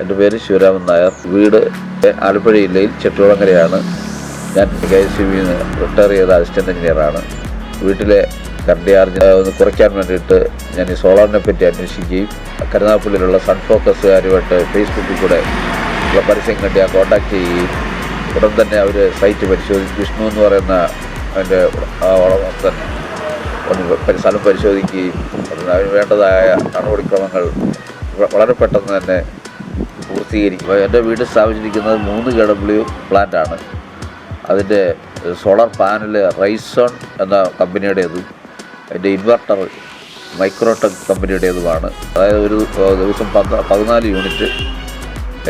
എന്റെ പേര് ശിവരാമൻ നായർ. വീട് ആലപ്പുഴ ജില്ലയിൽ ചെട്ടുകുളങ്ങരയാണ് ഞാൻ കെ എസ് ബിന്ന് റിട്ടയർ ചെയ്ത അസിസ്റ്റന്റ് എഞ്ചിനീയറാണ്. വീട്ടിലെ കറണ്ട് ചാർജ് ഒന്ന് കുറയ്ക്കാൻ വേണ്ടിയിട്ട് ഞാൻ ഈ സോളാറിനെ പറ്റി അന്വേഷിക്കുകയും കരുനാഗപ്പള്ളിയിലുള്ള സൺ ഫോക്കസുകാരുമായിട്ട് ഫേസ്ബുക്കിൽ കൂടെ ഉള്ള പരസ്യം കണ്ടി ഞാൻ കോൺടാക്ട് ചെയ്യുകയും ഉടൻ തന്നെ അവർ സൈറ്റ് പരിശോധിച്ച് വിഷ്ണു എന്ന് പറയുന്ന അതിന്റെ ഒന്ന് പരി- സ്ഥലം പരിശോധിക്കുകയും അതിന് വേണ്ടതായ നടപടിക്രമങ്ങൾ വളരെ പെട്ടെന്ന് തന്നെ പൂർത്തീകരിക്കും. എന്റെ വീട് സ്ഥാപിച്ചിരിക്കുന്നത് മൂന്ന് കെ ഡബ്ല്യു പ്ലാന്റാണ്. അതിന്റെ സോളാർ പാനൽ റൈസോൺ എന്ന കമ്പനിയുടേതും അതിന്റെ ഇൻവെർട്ടർ മൈക്രോടെക് കമ്പനിയുടേതുമാണ്. അതായത് ഒരു ദിവസം പന്ത്ര പതിനാല് യൂണിറ്റ്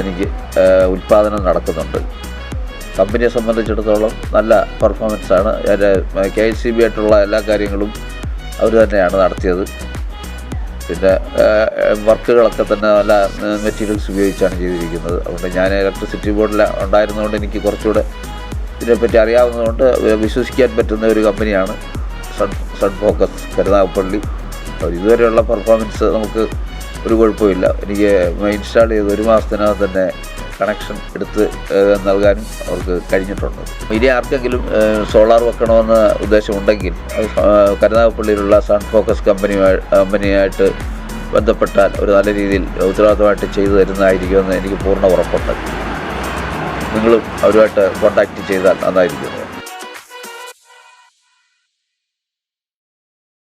എനിക്ക് ഉൽപ്പാദനം നടക്കുന്നുണ്ട്. കമ്പനിയെ സംബന്ധിച്ചിടത്തോളം നല്ല പെർഫോമൻസാണ്. എന്റെ കെ എസ് സി ബി ആയിട്ടുള്ള എല്ലാ കാര്യങ്ങളും അവർ തന്നെയാണ് നടത്തിയത്. പിന്നെ വർക്കുകളൊക്കെ തന്നെ നല്ല മെറ്റീരിയൽസ് ഉപയോഗിച്ചാണ് ചെയ്തിരിക്കുന്നത്. അതുകൊണ്ട് ഞാൻ ഇലക്ട്രിസിറ്റി ബോർഡിൽ ഉണ്ടായിരുന്നതുകൊണ്ട് എനിക്ക് കുറച്ചുകൂടെ ഇതിനെപ്പറ്റി അറിയാവുന്നതുകൊണ്ട് വിശ്വസിക്കാൻ പറ്റുന്ന ഒരു കമ്പനിയാണ് സൺ സൺ ഫോക്കസ് കരുനാഗപ്പള്ളി ഇതുവരെയുള്ള പെർഫോമൻസ് നമുക്ക് ഒരു കുഴപ്പമില്ല. എനിക്ക് ഇൻസ്റ്റാൾ ചെയ്ത് ഒരു മാസത്തിനകം തന്നെ കണക്ഷൻ എടുത്ത് നൽകാനും അവർക്ക് കഴിഞ്ഞിട്ടുണ്ട്. ഇനി ആർക്കെങ്കിലും സോളാർ വെക്കണമെന്ന ഉദ്ദേശമുണ്ടെങ്കിൽ കരുനാഗപ്പള്ളിയിലുള്ള സൺ ഫോക്കസ് കമ്പനിയുമായി കമ്പനിയായിട്ട് ബന്ധപ്പെട്ടാൽ ഒരു നല്ല രീതിയിൽ ഉത്തരവാദിത്തമായിട്ട് ചെയ്തു തരുന്നതായിരിക്കുമെന്ന് എനിക്ക് പൂർണ ഉറപ്പുണ്ട്. നിങ്ങളും അവരുമായിട്ട് കോൺടാക്റ്റ് ചെയ്താൽ നന്നായിരിക്കും.